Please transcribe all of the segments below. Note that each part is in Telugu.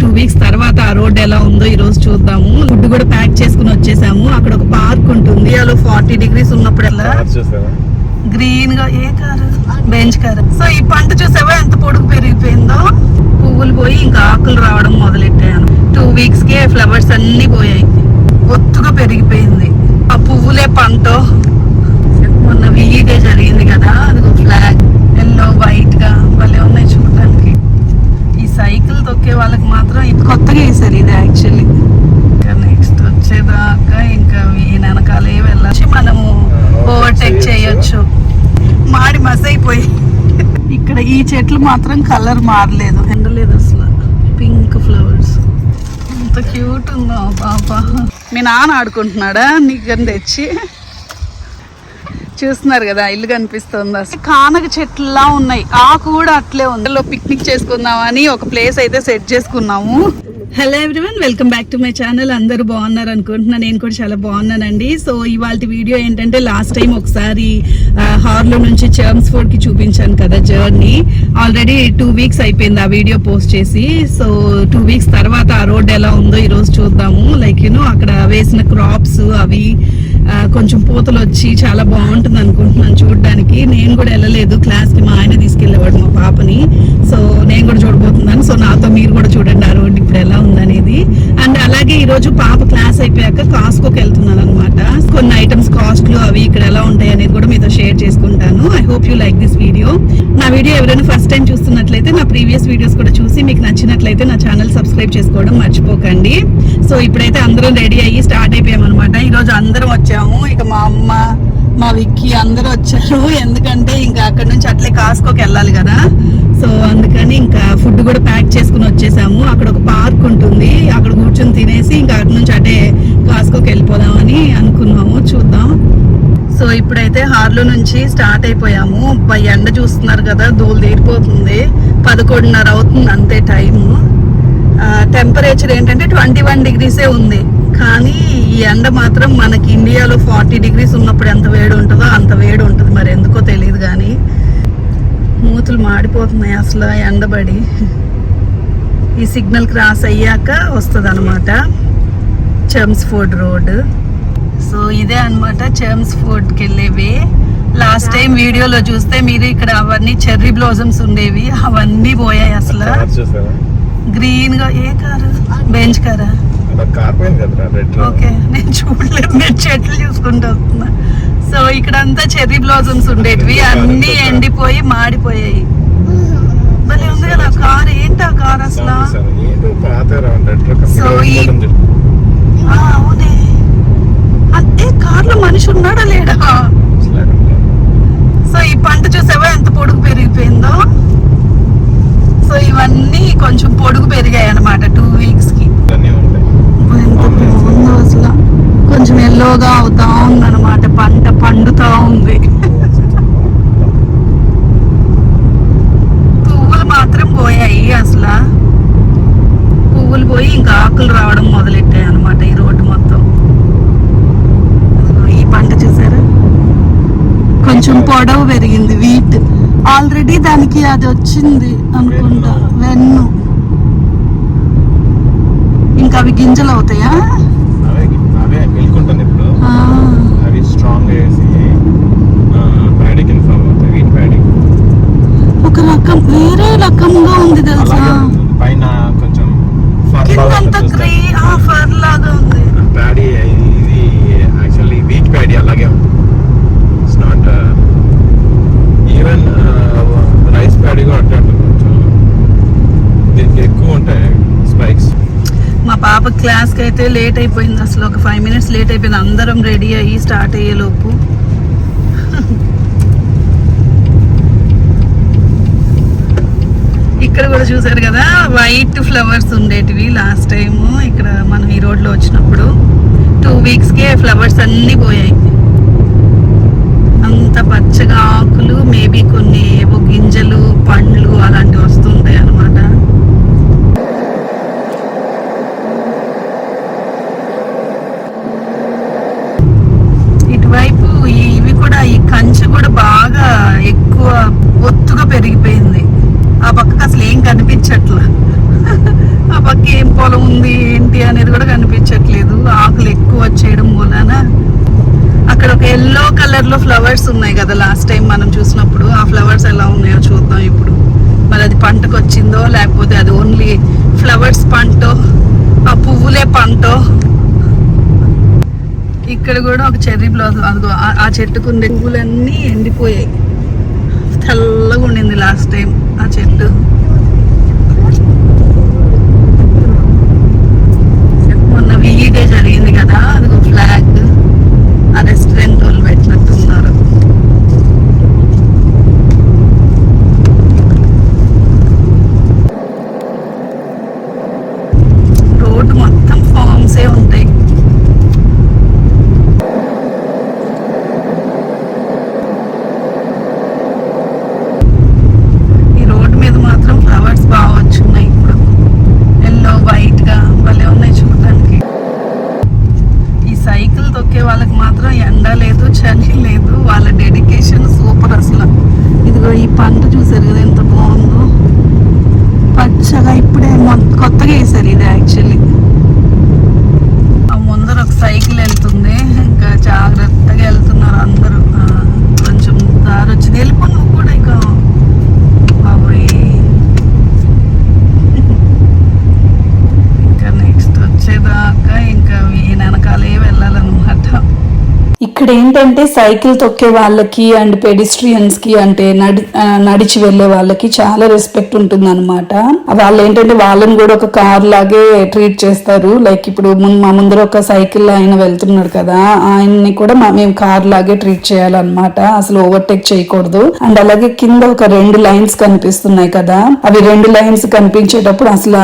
టూ వీక్స్ తర్వాత ఆ రోడ్ ఎలా ఉందో ఈ రోజు చూద్దాము. ఫుడ్ కూడా ప్యాక్ చేసుకుని వచ్చేసాము. అక్కడ ఒక పార్క్ ఉంటుంది. అలా ఫార్టీ డిగ్రీస్ ఉన్నప్పుడల్లా గ్రీన్గా ఏ కారు బెంచ్ కారు సో ఈ పంట చూసావా? ఎంత పొడుగు పెరిగిపోయిందో? పువ్వులు పోయి ఇంకా ఆకులు రావడం మొదలెట్టాను. టూ వీక్స్ కే ఫ్లవర్స్ అన్ని పోయాయి. ఒత్తుగా పెరిగిపోయింది. ఆ పువ్వులే పంట మొన్న వీడే జరిగింది కదా అదిగో ఫ్లాగ్ ఎల్లో వైట్గా భలే ఉన్నాయి చూడడానికి ఈ సైకిల్ తొక్కే వాళ్ళకి మాత్రం ఇది కొత్తగా వేసారు ఇది యాక్చువల్లీ ఇంకా నెక్స్ట్ వచ్చేదాకా ఇంకా ఈ వెనకాలే వెళ్ళొచ్చి మనము ఓవర్టేక్ చేయొచ్చు మాడి మసైపోయి ఇక్కడ ఈ చెట్లు మాత్రం కలర్ మారలేదు. ఎండలేదు అసలు. Pink flowers. ఎంత క్యూట్ ఉందో పాప. మీ నాన్న ఆడుకుంటున్నాడా? నీకు తెచ్చి? చూస్తున్నారు కదా ఇల్లు కనిపిస్తుంది అసలు. కానగ చెట్లులా ఉన్నాయి. ఆకు కూడా అట్లే ఉంది. పిక్నిక్ చేసుకుందామని ఒక ప్లేస్ అయితే సెట్ చేసుకున్నాము. Hello everyone welcome back to my channel అందరూ బాగున్నారు అనుకుంటున్నా. నేను కూడా చాలా బాగున్నానండి. సో ఇవాళ వీడియో ఏంటంటే లాస్ట్ టైం ఒకసారి హార్లో నుంచి చర్మ్స్ ఫోర్డ్కి చూపించాను కదా జర్నీ ఆల్రెడీ టూ వీక్స్ అయిపోయింది ఆ వీడియో పోస్ట్ చేసి. సో టూ వీక్స్ తర్వాత ఆ రోడ్ ఎలా ఉందో ఈ రోజు చూద్దాము లైక్ యూనో అక్కడ వేసిన క్రాప్స్ అవి కొంచెం పూతలు వచ్చి చాలా బాగుంటుంది అనుకుంటున్నాను చూడడానికి. నేను కూడా వెళ్ళలేదు. క్లాస్కి మా ఆయన తీసుకెళ్ళేవాడు మా పాపని. సో నేను కూడా చూడబోతున్నాను. సో నాతో మీరు కూడా చూడండి ఆ రోడ్డు ఇప్పుడు ఎలా ఉందనేది. అండ్ అలాగే ఈరోజు రోజు పాప క్లాస్ అయిపోయాక కాస్కోకి వెళ్తున్నాను అనమాట కొన్ని ఐటమ్స్ కాస్ట్లు అవి ఇక్కడ ఎలా ఉంటాయి అనేది కూడా మీతో షేర్ చేసుకుంటాను. I hope you like this video నా వీడియో ఎవరైనా ఫస్ట్ టైం చూస్తున్నట్లయితే నా ప్రీవియస్ వీడియోస్ కూడా చూసి మీకు నచ్చినట్లయితే నా ఛానల్ సబ్స్క్రైబ్ చేసుకోవడం మర్చిపోకండి. సో ఇప్పుడైతే అందరం రెడీ అయ్యి స్టార్ట్ అయిపోయాం అనమాట ఈరోజు అందరం వచ్చాము. ఇక మా అమ్మ మా విక్కీ అందరూ వచ్చారు. ఎందుకంటే ఇంకా అక్కడ నుంచి అట్లే కాస్కోకి వెళ్ళాలి కదా. సో అందుకని ఇంకా కూడా ప్యాక్ చేసుకుని వచ్చేసాము. అక్కడ ఒక పార్క్ ఉంటుంది. అక్కడ కూర్చొని తినేసి ఇంకా అటు నుంచి అటే కాస్కోకి వెళ్ళిపోదామని అనుకున్నాము. చూద్దాం. సో ఇప్పుడైతే హార్లో నుంచి స్టార్ట్ అయిపోయాము. ఎండ చూస్తున్నారు కదా దోలు తీరిపోతుంది. పదకొండున్నర అవుతుంది అంతే టైము. టెంపరేచర్ ఏంటంటే ట్వంటీ వన్ డిగ్రీసే ఉంది. కానీ ఈ ఎండ మాత్రం మనకి ఇండియాలో ఫార్టీ డిగ్రీస్ ఉన్నప్పుడు ఎంత వేడి ఉంటుందో అంత వేడి ఉంటుంది. మరి ఎందుకో తెలియదు కానీ. మూతులు మాడిపోతున్నాయి అసలు ఎండబడి. ఈ సిగ్నల్ క్రాస్ అయ్యాక వస్తుంది అనమాట చమ్స్ ఫోర్డ్ రోడ్. సో ఇదే అన్నమాట చర్మ్స్ ఫోర్ట్కి వెళ్ళేవి లాస్ట్ టైం వీడియోలో చూస్తే మీరు ఇక్కడ అవన్నీ చెర్రీ బ్లోజమ్స్ ఉండేవి అవన్నీ పోయాయి అసలు. గ్రీన్గా ఏ కారు? బెంచ్ కారా? ఓకే నేను చూడలేదు నేను చెట్లు చూసుకుంటూ వస్తున్నా. సో ఇక్కడ అంతా చెర్రీ బ్లాజమ్స్ ఉండేటివి. అన్ని ఎండిపోయి మాడిపోయాయి. భలే ఉంది కదా కార్. ఏంటి ఆ కార్ అసలు? ఈ- ఆ, అవునే. అదే కార్లో మనిషి ఉన్నాడా లేడా? సో ఈ పంట చూసావా? ఎంత పొడుగు పెరిగిపోయిందో? సో ఇవన్నీ కొంచెం పొడుగు పెరిగాయి అనమాట టూ వీక్స్కి ఎంత బాగుందో అసలు. కొంచెం ఎల్లోగా అవుతా ఉందన్నమాట. పంట పండుతా ఉంది. పువ్వులు మాత్రం పోయాయి అసలు. పువ్వులు పోయి ఇంకా ఆకులు రావడం మొదలెట్టాయి అనమాట ఈ రోడ్డు మొత్తం. ఈ పంట చూసారా? కొంచెం పొడవు పెరిగింది వీట్. ఆల్రెడీ దానికి అది వచ్చింది అనుకుంటా వెన్ను. ఇంకా అవి గింజలు అవుతాయా అవే అవే వెళ్ళుకుంటాను ఇప్పుడు ఆ, అవి స్ట్రాంగ్ వేసి ప్యాడీకి ఇన్ఫార్మ్ అవుతాయి వీట్ ప్యాడీ ఒక రకం వేరే రకంగా ఉంది తెలుసా అలాగే ఉంటుంది. పైన కొంచెం ఫర్ కింద అంతా గ్రీ ఫర్ లాగా ఉంది ప్యాడీ ఇది యాక్చువల్లీ వీట్ ప్యాడీ అలాగే ఉంది it's not even rice paddy కూడా అట్టే ఉంటుంది కొంచెం దీనికి ఎక్కువ ఉంటాయి స్పైక్స్ మా పాప క్లాస్కి అయితే లేట్ అయిపోయింది. అసలు ఒక ఫైవ్ మినిట్స్ లేట్ అయిపోయింది. అందరం రెడీ అయ్యి స్టార్ట్ అయ్యే లోపు ఇక్కడ కూడా చూసారు కదా వైట్ ఫ్లవర్స్ ఉండేటివి లాస్ట్ టైం ఇక్కడ మనం ఈ రోడ్లో వచ్చినప్పుడు. టూ వీక్స్కే ఫ్లవర్స్ అన్నీ పోయాయి అంత పచ్చగా ఆకులు మేబీ కొన్ని ఏవో గింజలు పండ్లు అలాంటివి వస్తుంటాయి అన్నమాట ఇటువైపు ఈ- ఇవి కూడా ఈ కంచె కూడా బాగా ఎక్కువ ఒత్తుగా పెరిగిపోయింది ఆ పక్కకు అసలు ఏం కనిపించట్లా ఆ పక్క పొలం ఉంది ఏంటి అనేది కూడా కనిపించట్లేదు. ఆకులు ఎక్కువ వచ్చేయడం మూలాన అక్కడ ఒక ఎల్లో కలర్లో ఫ్లవర్స్ ఉన్నాయి కదా లాస్ట్ టైం మనం చూసినప్పుడు. ఆ ఫ్లవర్స్ ఎలా ఉన్నాయో చూద్దాం ఇప్పుడు. మరి అది పంటకు వచ్చిందో లేకపోతే అది ఓన్లీ ఫ్లవర్స్ పంటో ఆ పువ్వులే పంటో? ఇక్కడ కూడా ఒక చెర్రీ బ్లాస్ అదిగో ఆ- ఆ చెట్టుకు ఉండే పువ్వులన్నీ ఎండిపోయాయి. తెల్లగా ఉండింది లాస్ట్ టైం ఆ చెట్టు. nada. ఈ పంట చూసారు కదా ఎంత బాగుందో? పచ్చగా ఇప్పుడే కొత్తగా వేసారు ఇది యాక్చువల్లీ ఆ ముందర ఒక సైకిల్ వెళ్తుంది. ఇంకా జాగ్రత్తగా వెళ్తున్నారు అందరూ. కొంచెం దారి వచ్చింది వెళ్ళిపో నువ్వు కూడా ఇక బాబోయ్ ఇంకా నెక్స్ట్ వచ్చేదాకా ఇంకా ఈయన వెనకాలే వెళ్ళాలన్నమాట ఇక్కడ ఏంటంటే సైకిల్ తొక్కే వాళ్ళకి అండ్ పెడిస్ట్రియన్స్కి అంటే నడి నడిచి వెళ్ళే వాళ్ళకి చాలా రెస్పెక్ట్ ఉంటుంది అనమాట వాళ్ళు ఏంటంటే వాళ్ళని కూడా ఒక కార్ లాగే ట్రీట్ చేస్తారు. లైక్ ఇప్పుడు మా ముందర ఒక సైకిల్ ఆయన వెళ్తున్నాడు కదా ఆయన్ని కూడా మేము కార్ లాగే ట్రీట్ చేయాలన్నమాట. అసలు ఓవర్టేక్ చేయకూడదు. అండ్ అలాగే కింద ఒక రెండు లైన్స్ కనిపిస్తున్నాయి కదా అవి రెండు లైన్స్ కనిపించేటప్పుడు అసలు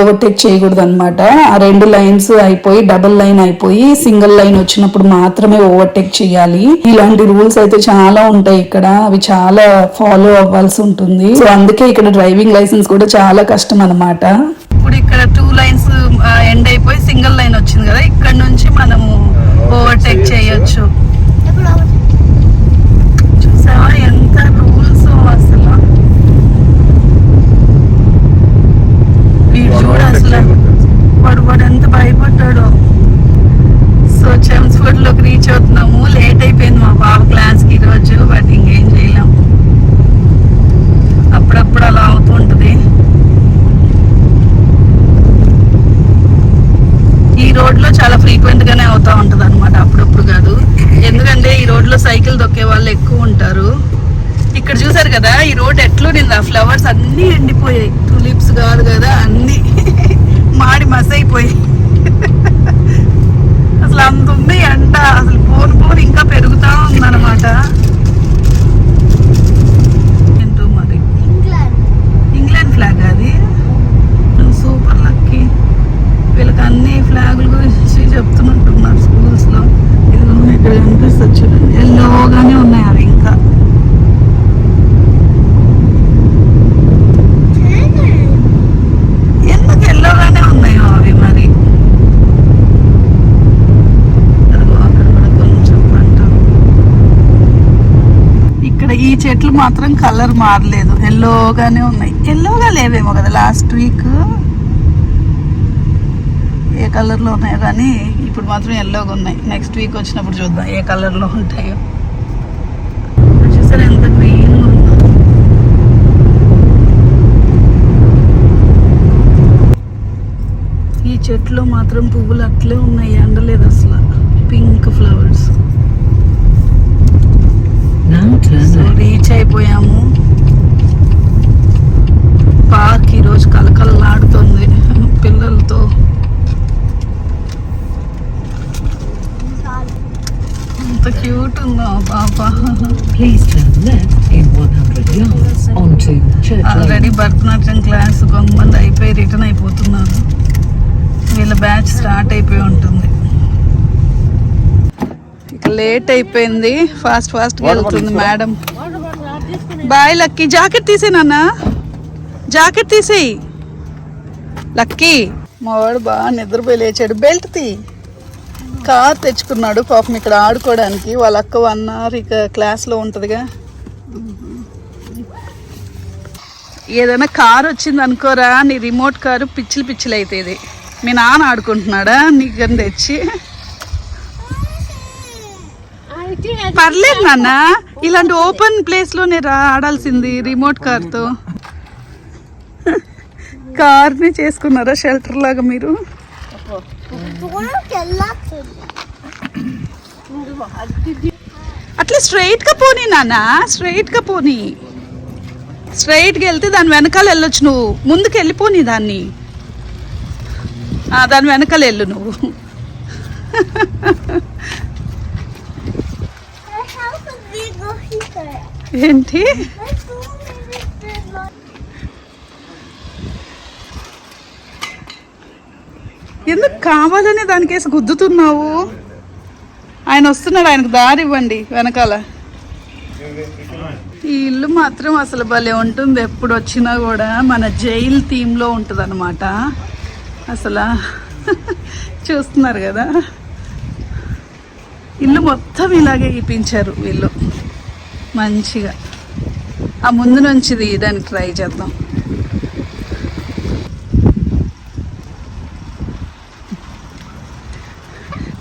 ఓవర్టేక్ చేయకూడదు అనమాట ఆ రెండు లైన్స్ అయిపోయి డబుల్ లైన్ అయిపోయి సింగిల్ లైన్ వచ్చినప్పుడు మాత్రమే ఓవర్టేక్ చేయాలి. ఇలాంటి రూల్స్ అయితే చాలా ఉంటాయి ఇక్కడ. అవి చాలా ఫాలో అవ్వాల్సి ఉంటుంది. సో అందుకే ఇక్కడ డ్రైవింగ్ లైసెన్స్ కూడా చాలా కష్టం అన్నమాట. ఇప్పుడు ఇక్కడ టూ లైన్స్ ఎండ్ అయిపోయి సింగిల్ లైన్ వచ్చింది కదా. ఇక్కడ నుంచి మనము ఓవర్టేక్ చేయొచ్చు చూసావా ఎంత రూల్స్ అసలు వీడు చూడు అసలు వాడు వాడు ఎంత భయపడ్డాడో సో చెమ్స్ఫుడ్లోకి రీచ్ అవుతున్నాము లేట్ అయిపోయింది మా బాబు క్లాస్కి ఈరోజు బట్ ఇంకేం చేయలేం అప్పుడప్పుడు అలా అవుతూ ఉంటుంది ఈ ఫ్రీక్వెంట్ గానే అవుతా ఉంటది అనమాట అప్పుడప్పుడు కాదు. ఎందుకంటే ఈ రోడ్లో సైకిల్ దొక్కే వాళ్ళు ఎక్కువ ఉంటారు. ఇక్కడ చూసారు కదా ఈ రోడ్ ఎట్లుండింది ఆ ఫ్లవర్స్ అన్ని ఎండిపోయాయి. టులిప్స్ కాదు కదా అన్ని. మాడి మసైపోయాయి. అసలు అంత ఉంది ఎండ అసలు పోను పోను ఇంకా పెరుగుతా ఉందన్నమాట ఏంటో మరి ఇంగ్లాండ్ ఫ్లాగ్ అది సూపర్ లక్కీ వీళ్ళకి అన్ని ఫ్లాగుల గురించి చెప్తున్నట్టున్నారు స్కూల్స్లో ఇది ఇక్కడ కనిపిస్తుంది చూడండి ఎల్లోగానే ఉన్నాయి అవి ఇంకా ఎందుకు ఎల్లోగానే ఉన్నాయో అవి మరి అదిగో అక్కడ కూడా కొంచెం పంట ఇక్కడ ఈ చెట్లు మాత్రం కలర్ మారలేదు. ఎల్లోగానే ఉన్నాయి. ఎల్లోగా లేవేమో కదా లాస్ట్ వీక్ ఏ కలర్లో ఉన్నాయో కానీ ఇప్పుడు మాత్రం ఎల్లోగా ఉన్నాయి. నెక్స్ట్ వీక్ వచ్చినప్పుడు చూద్దాం ఏ కలర్లో ఉంటాయో. చూసారా ఎంత గ్రీన్ ఉందో. ఈ చెట్లు మాత్రం పువ్వులు అట్లే ఉన్నాయి. ఎండలేదు అసలు. Pink flowers so. రీచ్ అయిపోయాము పార్క్ ఈరోజు కలకలలాడుతుంది పిల్లలతో ఎంత క్యూట్ ఉందో పాప Please turn left in 100 yards onto Church already. Bharatanatyam class కొంతమంది అయిపోయి రిటర్న్ అయిపోతున్నారు వీళ్ళ బ్యాచ్ స్టార్ట్ అయిపోయి ఉంటుంది లేట్ అయిపోయింది. ఫాస్ట్ ఫాస్ట్ వెళ్తుంది మేడం. బాయ్ లక్కీ జాకెట్ తీసేనన్నా జాకెట్ తీసేయి. లక్కీ మా వాడు బాగా నిద్రపోయి లేచాడు. బెల్ట్ తీ. కార్ తెచ్చుకున్నాడు పాపం ఇక్కడ ఆడుకోవడానికి. వాళ్ళ అక్క వన్ అవర్ ఇక క్లాస్లో ఉంటుందిగా. ఏదైనా కారు వచ్చింది అనుకోరా నీ రిమోట్ కారు పిచ్చిలు పిచ్చిలు అవుతుంది మీ నాన్న ఆడుకుంటున్నాడా? నీకు తెచ్చి. పర్లేదు నాన్న. ఇలాంటి ఓపెన్ ప్లేస్లోనే రా ఆడాల్సింది రిమోట్ కార్తో కార్ని చేసుకున్నారా షెల్టర్ లాగా మీరు? అట్లా స్ట్రైట్గా పోనీ నాన్న స్ట్రైట్గా పోనీ. స్ట్రైట్గా వెళ్తే దాని వెనకాల వెళ్ళొచ్చు నువ్వు. ముందుకు వెళ్ళిపోని దాన్ని. దాని వెనకాల వెళ్ళు నువ్వు. ఏంటి? ఎందుకు కావాలనే దానికేసి గుద్దుతున్నావు? ఆయన వస్తున్నాడు ఆయనకు దారి ఇవ్వండి వెనకాల. ఈ ఇల్లు మాత్రం అసలు భలే ఉంటుంది ఎప్పుడు వచ్చినా కూడా. మన జైల్ థీమ్లో ఉంటుంది అనమాట అసలు చూస్తున్నారు కదా? ఇల్లు మొత్తం ఇలాగే ఇప్పించారు వీళ్ళు. మంచిగా. ఆ ముందు నుంచి తీయడానికి ట్రై చేద్దాం.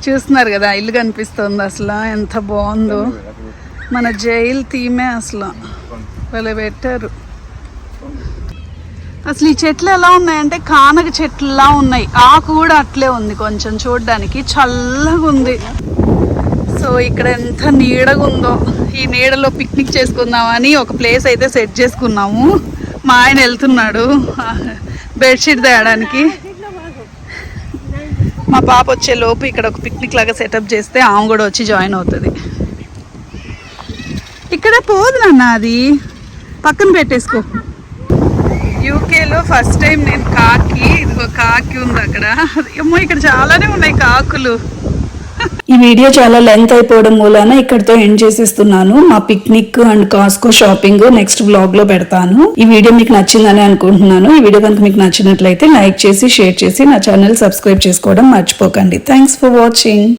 చూస్తున్నారు కదా ఇల్లు కనిపిస్తుంది అసలు. ఎంత బాగుందో. మన జైల్ థీమే అసలు. వాళ్ళు పెట్టారు. అసలు ఈ చెట్లు ఎలా ఉన్నాయంటే కానక చెట్లులా ఉన్నాయి. ఆకు కూడా అట్లే ఉంది కొంచెం చూడడానికి. చల్లగా ఉంది సో ఇక్కడ ఎంత నీడగా ఉందో ఈ నీడలో పిక్నిక్ చేసుకుందామని ఒక ప్లేస్ అయితే సెట్ చేసుకున్నాము. మా ఆయన వెళ్తున్నాడు. బెడ్షీట్ తేయడానికి. మా పాప వచ్చే లోపు ఇక్కడ ఒక పిక్నిక్ లాగా సెటప్ చేస్తే ఆమె కూడా వచ్చి జాయిన్ అవుతుంది. ఇక్కడ పోదు నాన్న అది. పక్కన పెట్టేసుకో. యూకేలో ఫస్ట్ టైం నేను కాకి ఇదిగో కాకి ఉంది అక్కడ. ఏమో ఇక్కడ చాలానే ఉన్నాయి కాకులు. ఈ వీడియో చాలా లెంత్ అయిపోవడం మూలాన ఇక్కడితో ఎండ్ చేసేస్తున్నాను. మా picnic and Costco shopping next బ్లాగ్లో పెడతాను. ఈ వీడియో మీకు నచ్చిందని అనుకుంటున్నాను. ఈ వీడియో కనుక మీకు నచ్చినట్లయితే లైక్ చేసి షేర్ చేసి నా ఛానల్ సబ్స్క్రైబ్ చేసుకోవడం మర్చిపోకండి. Thanks for watching